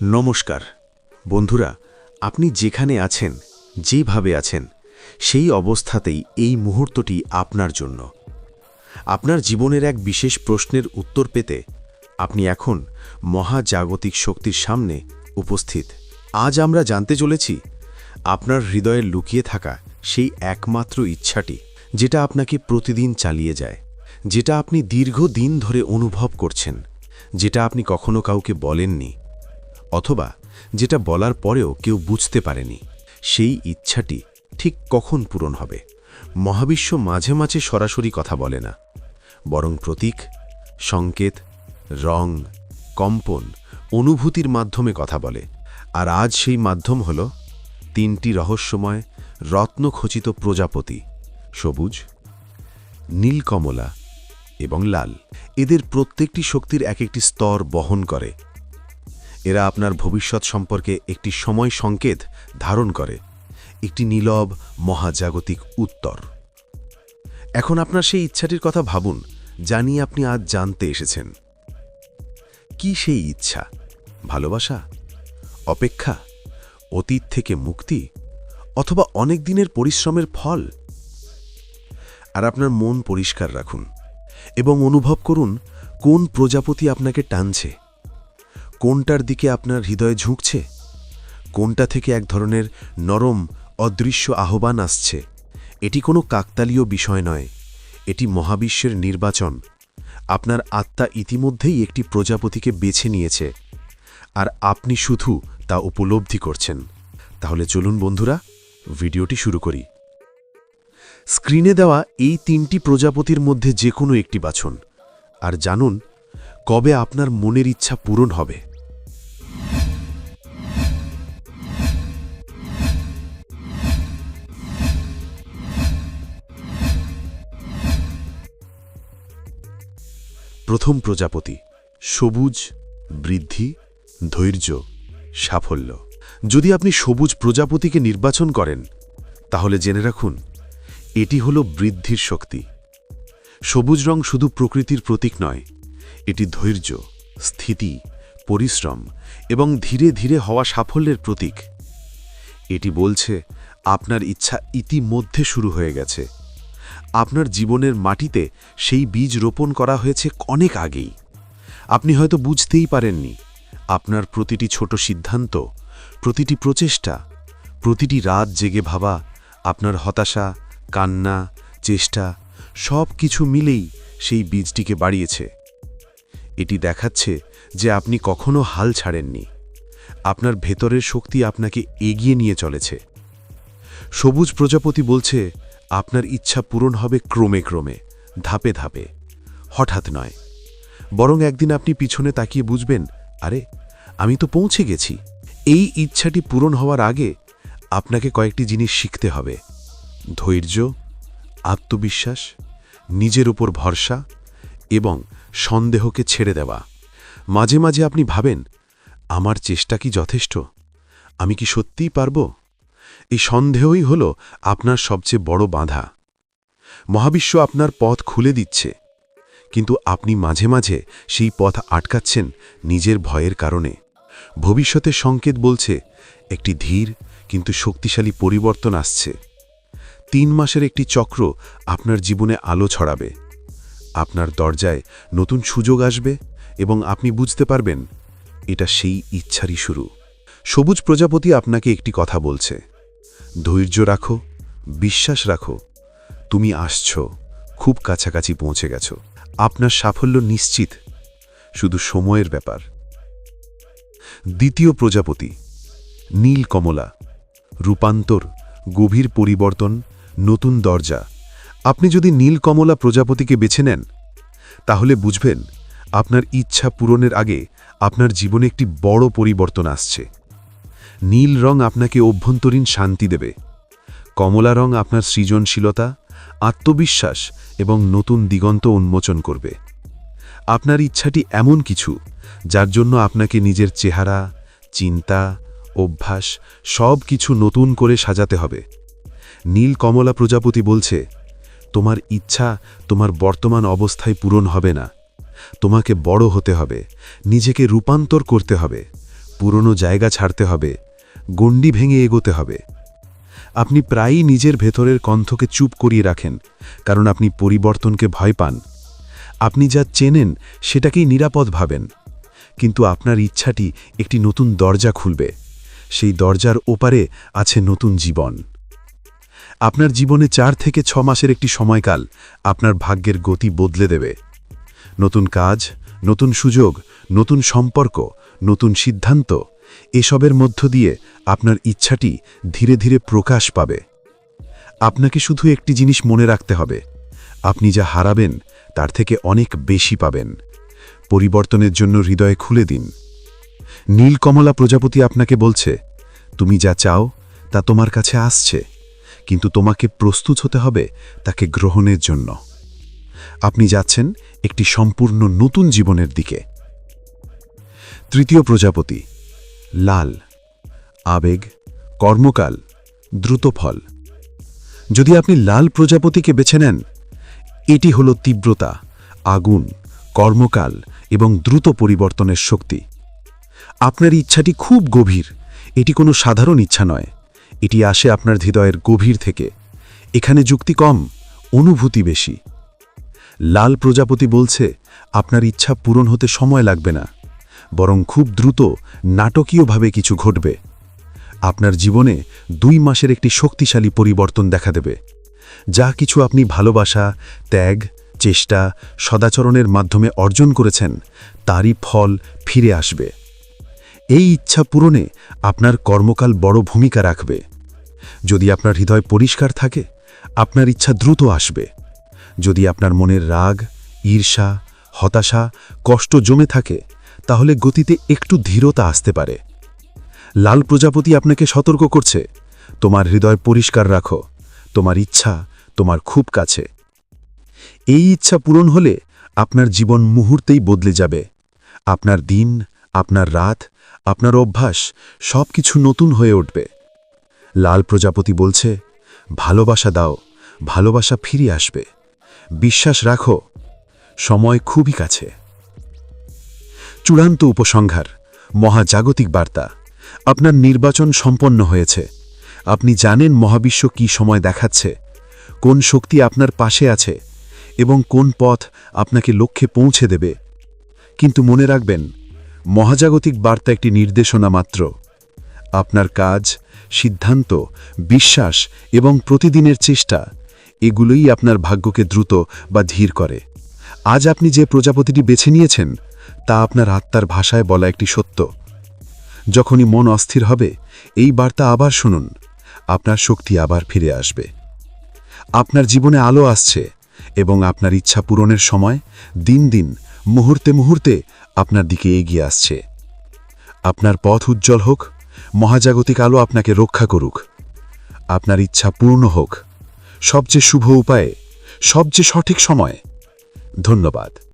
নমস্কার। বন্ধুরা, আপনি যেখানে আছেন, যেভাবে আছেন, সেই অবস্থাতেই এই মুহূর্তটি আপনার জন্য। আপনার জীবনের এক বিশেষ প্রশ্নের উত্তর পেতে আপনি এখন মহাজাগতিক শক্তির সামনে উপস্থিত। আজ আমরা জানতে চলেছি আপনার হৃদয়ে লুকিয়ে থাকা সেই একমাত্র ইচ্ছাটি, যেটা আপনাকে প্রতিদিন চালিয়ে যায়, যেটা আপনি দীর্ঘদিন ধরে অনুভব করছেন, যেটা আপনি কখনো কাউকে বলেননি অথবা যেটা বলার পরেও কেউ বুঝতে পারেনি, সেই ইচ্ছাটি ঠিক কখন পূরণ হবে? মহাবিশ্ব মাঝে মাঝে সরাসরি কথা বলে না। বরং প্রতীক, সংকেত, রং, কম্পন, অনুভূতির মাধ্যমে কথা বলে। আর আজ সেই মাধ্যম হল তিনটি রহস্যময়, রত্নখচিত প্রজাপতি, সবুজ, নীলকমলা এবং লাল। এদের প্রত্যেকটি শক্তির এক একটি স্তর বহন করে। এরা আপনার ভবিষ্যৎ সম্পর্কে একটি সময় সংকেত ধারণ করে, একটি নীলব মহাজাগতিক উত্তর। এখন আপনার সেই ইচ্ছাটির কথা ভাবুন জানি আপনি আজ জানতে এসেছেন। কি সেই ইচ্ছা? ভালোবাসা? অপেক্ষা? অতীত থেকে মুক্তি? অথবা অনেক দিনের পরিশ্রমের ফল? আর আপনার মন পরিষ্কার রাখুন এবং অনুভব করুন, কোন প্রজাপতি আপনাকে টানছে। কোনটার দিকে আপনার হৃদয় ঝুঁকছে? কোনটা থেকে এক ধরনের নরম, অদৃশ্য আহ্বান আসছে? এটি কোনো কাকতালীয় বিষয় নয়। এটি মহাবিশ্বের নির্বাচন। আপনার আত্মা ইতিমধ্যেই একটি প্রজাপতিকে বেছে নিয়েছে। আর আপনি শুধু তা উপলব্ধি করছেন। তাহলে চলুন বন্ধুরা, ভিডিওটি শুরু করি। স্ক্রিনে দেওয়া এই তিনটি প্রজাপতির মধ্যে যে কোনো একটি বাছুন। আর জানুন, কবে আপনার মনের ইচ্ছা পূরণ হবে। প্রথম প্রজাপতি, সবুজ, বৃদ্ধি, ধৈর্য, সাফল্য। যদি আপনি সবুজ প্রজাপতিকে নির্বাচন করেন, তাহলে জেনে রাখুন, এটি হল বৃদ্ধির শক্তি। সবুজ রং শুধু প্রকৃতির প্রতীক নয়, এটি ধৈর্য, স্থিতি, পরিশ্রম এবং ধীরে ধীরে হওয়া সাফল্যের প্রতীক। এটি বলছে, আপনার ইচ্ছা ইতিমধ্যে শুরু হয়ে গেছে। আপনার জীবনের মাটিতে সেই বীজ রোপণ করা হয়েছে অনেক আগেই। আপনি হয়তো বুঝতেই পারেননি, আপনার প্রতিটি ছোট সিদ্ধান্ত, প্রতিটি প্রচেষ্টা, প্রতিটি রাত জেগে ভাবা, আপনার হতাশা, কান্না, চেষ্টা সব কিছু মিলেই সেই বীজটিকে বাড়িয়েছে। এটি দেখাচ্ছে যে আপনি কখনো হাল ছাড়েননি। আপনার ভেতরের শক্তি আপনাকে এগিয়ে নিয়ে চলেছে। সবুজ প্রজাপতি বলছে আপনার ইচ্ছা পূরণ হবে ক্রমে ক্রমে, ধাপে ধাপে। হঠাৎ নয়। বরং একদিন আপনি পিছনে তাকিয়ে বুঝবেন, আরে, আমি তো পৌঁছে গেছি। এই ইচ্ছাটি পূরণ হওয়ার আগে আপনাকে কয়েকটি জিনিস শিখতে হবে। ধৈর্য, আত্মবিশ্বাস, নিজের উপর ভরসা এবং সন্দেহকে ছেড়ে দেওয়া। মাঝে মাঝে আপনি ভাবেন, আমার চেষ্টা কি যথেষ্ট? আমি কি সত্যিই পারব? এই সন্দেহই হল আপনার সবচেয়ে বড় বাধা। মহাবিশ্ব আপনার পথ খুলে দিচ্ছে, কিন্তু আপনি মাঝে মাঝে সেই পথ আটকাচ্ছেন নিজের ভয়ের কারণে। ভবিষ্যতের সংকেত বলছে, একটি ধীর কিন্তু শক্তিশালী পরিবর্তন আসছে। তিন মাসের একটি চক্র আপনার জীবনে আলো ছড়াবে। আপনার দরজায় নতুন সুযোগ আসবে এবং আপনি বুঝতে পারবেন, এটা সেই ইচ্ছারই শুরু। সবুজ প্রজাপতি আপনাকে একটি কথা বলছে ধৈর্য রাখো, বিশ্বাস রাখো। তুমি আসছ, খুব কাছাকাছি পৌঁছে গেছ। আপনার সাফল্য নিশ্চিত, শুধু সময়ের ব্যাপার। দ্বিতীয় প্রজাপতি, নীল কমলা, রূপান্তর, গভীর পরিবর্তন, নতুন দরজা। আপনি যদি নীল কমলা প্রজাপতিকে বেছে নেন, তাহলে বুঝবেন, আপনার ইচ্ছা পূরণের আগে আপনার জীবনে একটি বড় পরিবর্তন আসছে। নীল রং আপনাকে অভ্যন্তরীণ শান্তি দেবে। কমলা রং আপনার সৃজনশীলতা, আত্মবিশ্বাস এবং নতুন দিগন্ত উন্মোচন করবে। আপনার ইচ্ছাটি এমন কিছু, যার জন্য আপনাকে নিজের চেহারা, চিন্তা, অভ্যাস সব কিছু নতুন করে সাজাতে হবে। নীল কমলা প্রজাপতি বলছে, তোমার ইচ্ছা তোমার বর্তমান অবস্থায় পূরণ হবে না। তোমাকে বড় হতে হবে, নিজেকে রূপান্তর করতে হবে, পুরনো জায়গা ছাড়তে হবে গণ্ডি ভেঙে এগোতে হবে। আপনি প্রায়ই নিজের ভেতরের কণ্ঠকে চুপ করিয়ে রাখেন, কারণ আপনি পরিবর্তনকে ভয় পান। আপনি যা চেনেন, সেটাকেই নিরাপদ ভাবেন। কিন্তু আপনার ইচ্ছাটি একটি নতুন দরজা খুলবে। সেই দরজার ওপারে আছে নতুন জীবন। আপনার জীবনে চার থেকে ছ মাসের একটি সময়কাল আপনার ভাগ্যের গতি বদলে দেবে। নতুন কাজ, নতুন সুযোগ, নতুন সম্পর্ক, নতুন সিদ্ধান্ত এসবের মধ্য দিয়ে আপনার ইচ্ছাটি ধীরে ধীরে প্রকাশ পাবে। আপনাকে শুধু একটি জিনিস মনে রাখতে হবে। আপনি যা হারাবেন, তার থেকে অনেক বেশি পাবেন। পরিবর্তনের জন্য হৃদয়ে খুলে দিন। নীলকমলা প্রজাপতি আপনাকে বলছে, তুমি যা চাও, তা তোমার কাছে আসছে, কিন্তু তোমাকে প্রস্তুত হতে হবে তাকে গ্রহণের জন্য। আপনি যাচ্ছেন একটি সম্পূর্ণ নতুন জীবনের দিকে। তৃতীয় প্রজাপতি লাল, আবেগ, কর্মকাল দ্রুত ফল যদি আপনি লাল প্রজাপতিকে বেছে নেন, এটি হল তীব্রতা, আগুন, কর্মকাল এবং দ্রুত পরিবর্তনের শক্তি। আপনার ইচ্ছাটি খুব গভীর, এটি কোনো সাধারণ ইচ্ছা নয়, এটি আসে আপনার হৃদয়ের গভীর থেকে। এখানে যুক্তি কম, অনুভূতি বেশি। লাল প্রজাপতি বলছে, আপনার ইচ্ছা পূরণ হতে সময় লাগবে না। বরং খুব দ্রুত নাটকীয়ভাবে কিছু ঘটবে। আপনার জীবনে দুই মাসের একটি শক্তিশালী পরিবর্তন দেখা দেবে। যা কিছু আপনি ভালোবাসা, ত্যাগ, চেষ্টা, সদাচরণের মাধ্যমে অর্জন করেছেন, তারই ফল ফিরে আসবে। এই ইচ্ছা পূরণে আপনার কর্মকাল বড় ভূমিকা রাখবে। যদি আপনার হৃদয় পরিষ্কার থাকে, আপনার ইচ্ছা দ্রুত আসবে। যদি আপনার মনের রাগ, ঈর্ষা, হতাশা, কষ্ট জমে থাকে তাহলে গতিতে একটু ধীরতা আসতে পারে। লাল প্রজাপতি আপনাকে সতর্ক করছে। তোমার হৃদয় পরিষ্কার রাখো। তোমার ইচ্ছা তোমার খুব কাছে। এই ইচ্ছা পূরণ হলে আপনার জীবন মুহূর্তেই বদলে যাবে। আপনার দিন, আপনার রাত, আপনার অভ্যাস সব কিছু নতুন হয়ে উঠবে। লাল প্রজাপতি বলছে, ভালোবাসা দাও, ভালোবাসা ফিরে আসবে। বিশ্বাস রাখো, সময় খুবই কাছে। চূড়ান্ত উপসংহার, মহাজাগতিক বার্তা। আপনার নির্বাচন সম্পন্ন হয়েছে। আপনি জানেন মহাবিশ্ব কি সময় দেখাচ্ছে, কোন শক্তি আপনার পাশে আছে এবং কোন পথ আপনাকে লক্ষ্যে পৌঁছে দেবে। কিন্তু মনে রাখবেন, মহাজাগতিক বার্তা একটি নির্দেশনা মাত্র। আপনার কাজ, সিদ্ধান্ত, বিশ্বাস এবং প্রতিদিনের চেষ্টা, এগুলোই আপনার ভাগ্যকে দ্রুত বা ধীর করে। আজ আপনি যে প্রজাপতিটি বেছে নিয়েছেন তা আপনার আত্মার ভাষায় বলা একটি সত্য। যখনই মন অস্থির হবে, এই বার্তা আবার শুনুন, আপনার শক্তি আবার ফিরে আসবে। আপনার জীবনে আলো আসছে এবং আপনার ইচ্ছা পূরণের সময় দিন দিন, মুহূর্তে মুহূর্তে আপনার দিকে এগিয়ে আসছে। আপনার পথ উজ্জ্বল হোক, মহাজাগতিক আলো আপনাকে রক্ষা করুক। আপনার ইচ্ছা পূর্ণ হোক। সবচেয়ে শুভ উপায়ে, সবচেয়ে সঠিক সময়। ধন্যবাদ।